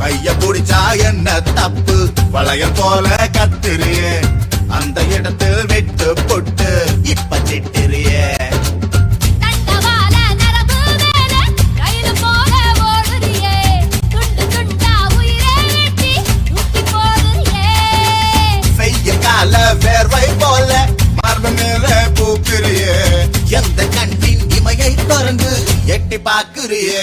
கைய பிடிச்சா என்ன தப்பு? வளையல் போல கத்திரியே சேர்வை போல மர்ம மேல பூப்பிரிய எந்த கண்ணின் இமையை திறந்து எட்டி பார்க்கிறியே.